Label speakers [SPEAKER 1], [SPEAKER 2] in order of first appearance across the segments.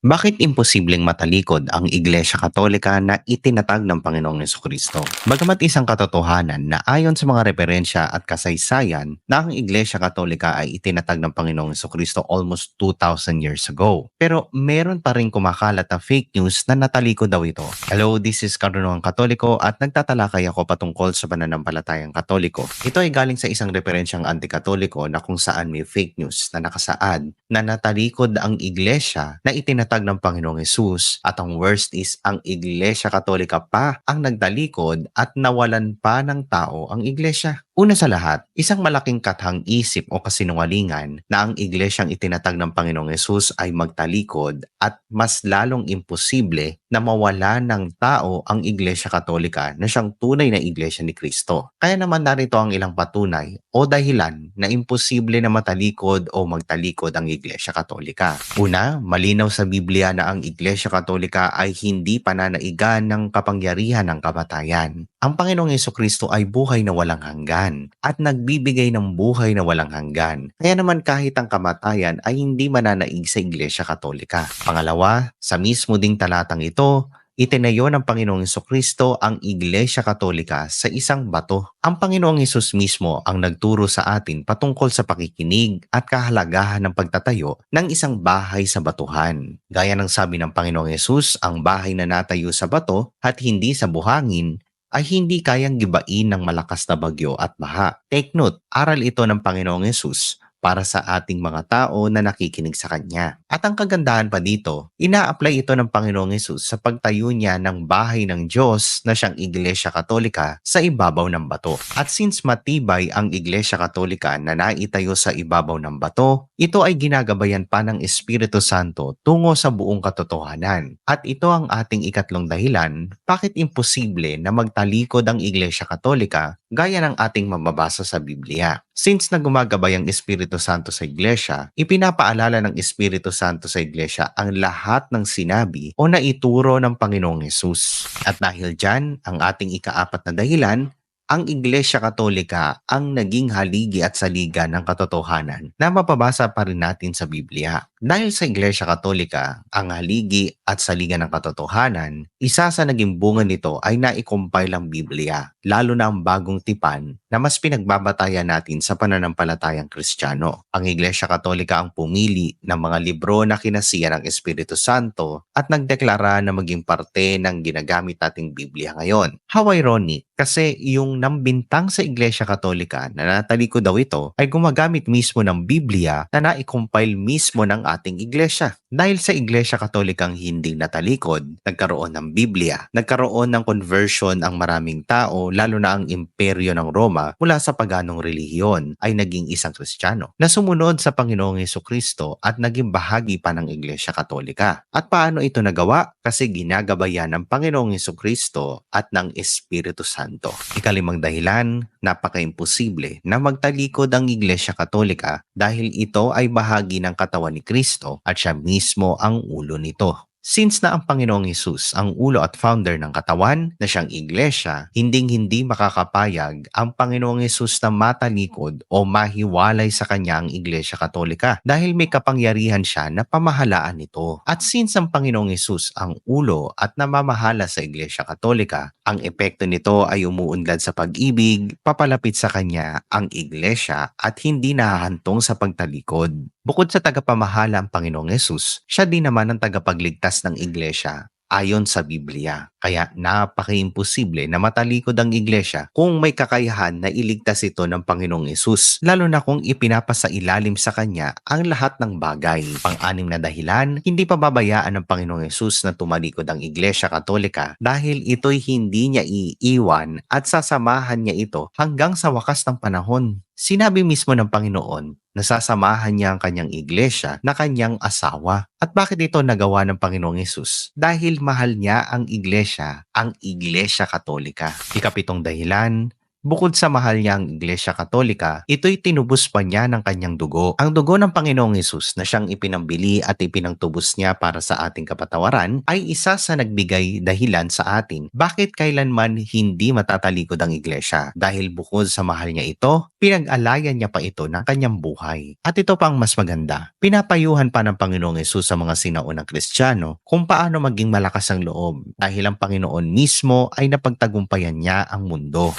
[SPEAKER 1] Bakit imposibleng matalikod ang Iglesia Katolika na itinatag ng Panginoong Kristo? Bagamat isang katotohanan na ayon sa mga referensya at kasaysayan na ang Iglesia Katolika ay itinatag ng Panginoong Kristo almost 2,000 years ago. Pero meron pa rin kumakalat na fake news na natalikod daw ito. Hello, this is Karunungan Katoliko at nagtatalakay ako patungkol sa pananampalatayang Katoliko. Ito ay galing sa isang referensyang anti-katoliko na kung saan may fake news na nakasaad na natalikod ang Iglesia na itinatag itinatag ng Panginoong Yesus at ang worst is ang Iglesia Katolika pa ang nagdalikod at nawalan pa ng tao ang Iglesia. Una sa lahat, isang malaking kathang isip o kasinungalingan na ang iglesyang itinatag ng Panginoong Yesus ay magtalikod at mas lalong imposible na mawala ng tao ang Iglesia Katolika na siyang tunay na Iglesia ni Kristo. Kaya naman narito ang ilang patunay o dahilan na imposible na matalikod o magtalikod ang Iglesia Katolika. Una, malinaw sa Biblia na ang Iglesia Katolika ay hindi pananaigan ng kapangyarihan ng kamatayan. Ang Panginoong Yeso Kristo ay buhay na walang hanggan at nagbibigay ng buhay na walang hanggan. Kaya naman kahit ang kamatayan ay hindi mananaig sa Iglesia Katolika. Pangalawa, sa mismo ding talatang ito, itinayo ng Panginoong Kristo ang Iglesia Katolika sa isang bato. Ang Panginoong Isus mismo ang nagturo sa atin patungkol sa pakikinig at kahalagahan ng pagtatayo ng isang bahay sa batuhan. Gaya ng sabi ng Panginoong Yesus, ang bahay na natayo sa bato at hindi sa buhangin ay hindi kayang gibain ng malakas na bagyo at baha. Take note, aral ito ng Panginoong Yesus para sa ating mga tao na nakikinig sa Kanya. At ang kagandahan pa dito, ina-apply ito ng Panginoong Yesus sa pagtayo niya ng bahay ng Diyos na siyang Iglesia Katolika sa ibabaw ng bato. At since matibay ang Iglesia Katolika na naitayo sa ibabaw ng bato, ito ay ginagabayan pa ng Espiritu Santo tungo sa buong katotohanan. At ito ang ating ikatlong dahilan bakit imposible na magtalikod ang Iglesia Katolika gaya ng ating mababasa sa Biblia. Since na gumagabay ang Espiritu Santo sa Iglesia, ipinapaalala ng Espiritu Santo sa Iglesia ang lahat ng sinabi o naituro ng Panginoong Yesus. At dahil dyan, ang ating ikaapat na dahilan ang Iglesia Katolika ang naging haligi at saliga ng katotohanan na mapabasa pa rin natin sa Biblia. Dahil sa Iglesia Katolika, ang haligi at saliga ng katotohanan, isa sa naging bunga nito ay naikompile ang Biblia, lalo na ang bagong tipan na mas pinagbabatayan natin sa pananampalatayang Kristiyano. Ang Iglesia Katolika ang pumili ng mga libro na kinasiya ng Espiritu Santo at nagdeklara na maging parte ng ginagamit nating Biblia ngayon. How ironic, kasi yung nambintang sa Iglesia Katolika na natalikod daw ito ay gumagamit mismo ng Biblia na na-compile mismo ng ating Iglesia. Dahil sa Iglesia Katolikang hindi natalikod, nagkaroon ng Biblia, nagkaroon ng conversion ang maraming tao, lalo na ang imperyo ng Roma mula sa paganong relihiyon ay naging isang Kristiyano na sumunod sa Panginoong Yeso Kristo at naging bahagi pa ng Iglesia Katolika. At paano ito nagawa? Kasi ginagabayan ng Panginoong Yeso Kristo at ng Espiritu Santo. Ikalimang dahilan, napaka-imposible na magtalikod ang Iglesia Katolika dahil ito ay bahagi ng katawan ni Kristo at siya mismo mismo ang ulo nito. Since na ang Panginoong Hesus ang ulo at founder ng katawan na siyang iglesia, hinding-hindi makakapayag ang Panginoong Hesus na matalikod o mahiwalay sa kanya ang iglesia katolika dahil may kapangyarihan siya na pamahalaan nito. At since ang Panginoong Hesus ang ulo at namamahala sa iglesia katolika, ang epekto nito ay umuunlad sa pag-ibig, papalapit sa kanya ang iglesia at hindi nahahantong sa pagtalikod. Bukod sa tagapamahala ang Panginoong Yesus, siya din naman ang tagapagligtas ng iglesia ayon sa Biblia. Kaya napaka-imposible na matalikod ang iglesia kung may kakayahan na iligtas ito ng Panginoong Yesus, lalo na kung ipinapasa ilalim sa Kanya ang lahat ng bagay. Pang-anim na dahilan, hindi pa babayaan ng Panginoong Yesus na tumalikod ang iglesia katolika dahil ito'y hindi niya iiwan at sasamahan niya ito hanggang sa wakas ng panahon. Sinabi mismo ng Panginoon nasasamahan niya ang kanyang iglesia na kanyang asawa. At bakit ito nagawa ng Panginoong Yesus? Dahil mahal niya ang iglesia, ang iglesia katolika. Ikapitong dahilan, Bukod sa mahal niya ang Iglesia Katolika, ito'y tinubos pa niya ng kanyang dugo. Ang dugo ng Panginoong Yesus na siyang ipinambili at ipinangtubos niya para sa ating kapatawaran ay isa sa nagbigay dahilan sa atin bakit kailanman hindi matatalikod ang Iglesia. Dahil bukod sa mahal niya ito, pinag-alayan niya pa ito ng kanyang buhay. At ito pang mas maganda, pinapayuhan pa ng Panginoong Yesus sa mga sinaunang Kristiyano kung paano maging malakas ang loob dahil ang Panginoon mismo ay napagtagumpayan niya ang mundo.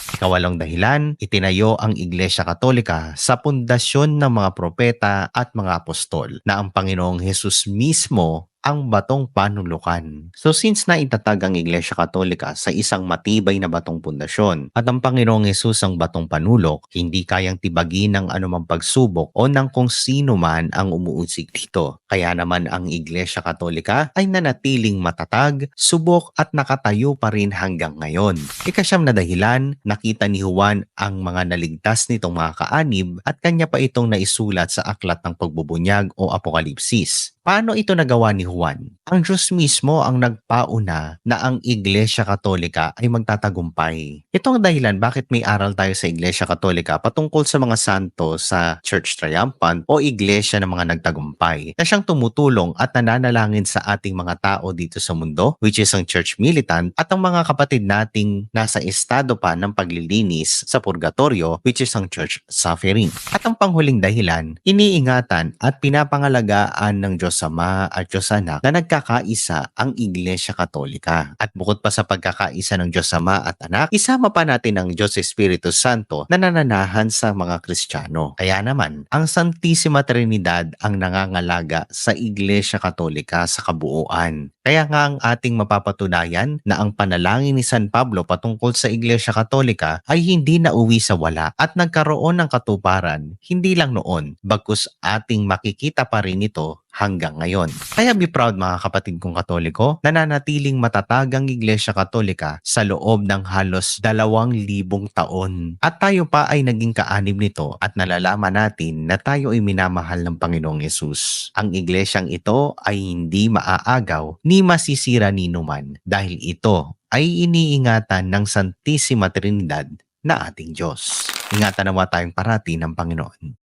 [SPEAKER 1] Kawalong dahilan, itinayo ang Iglesia Katolika sa pundasyon ng mga propeta at mga apostol na ang Panginoong Hesus mismo ang batong panulukan. So since na itatag ang Iglesia Katolika sa isang matibay na batong pundasyon at ang Panginoong Yesus ang batong panulok, hindi kayang tibagin ng anumang pagsubok o ng kung sino man ang umuusig dito. Kaya naman ang Iglesia Katolika ay nanatiling matatag, subok at nakatayo pa rin hanggang ngayon. Ikasyam na dahilan, nakita ni Juan ang mga naligtas nitong mga kaanib at kanya pa itong naisulat sa aklat ng pagbubunyag o apokalipsis. Paano ito nagawa ni Juan? Ang Diyos mismo ang nagpauna na ang Iglesia Katolika ay magtatagumpay. Ito ang dahilan bakit may aral tayo sa Iglesia Katolika patungkol sa mga santo sa Church Triumphant o Iglesia ng mga nagtagumpay na siyang tumutulong at nananalangin sa ating mga tao dito sa mundo which is ang Church Militant at ang mga kapatid nating nasa estado pa ng paglilinis sa purgatorio which is ang Church Suffering. At ang panghuling dahilan, iniingatan at pinapangalagaan ng Diyos Ama at Diyos Anak na nagkakaisa ang Iglesia Katolika. At bukod pa sa pagkakaisa ng Diyos Ama at Anak, isama pa natin ang Diyos Espiritu Santo na nananahan sa mga Kristiyano. Kaya naman, ang Santissima Trinidad ang nangangalaga sa Iglesia Katolika sa kabuuan. Kaya nga ang ating mapapatunayan na ang panalangin ni San Pablo patungkol sa Iglesia Katolika ay hindi nauwi sa wala at nagkaroon ng katuparan hindi lang noon, bagkus ating makikita pa rin ito hanggang ngayon. Kaya be proud mga kapatid kong katoliko, nananatiling matatag ang Iglesia Katolika sa loob ng halos dalawang libong taon. At tayo pa ay naging kaanib nito at nalalaman natin na tayo ay minamahal ng Panginoong Yesus. Ang iglesyang ito ay hindi maaagaw ni masisira ni numan dahil ito ay iniingatan ng Santissima Trinidad na ating Diyos. Ingatan nawa tayong parati ng Panginoon.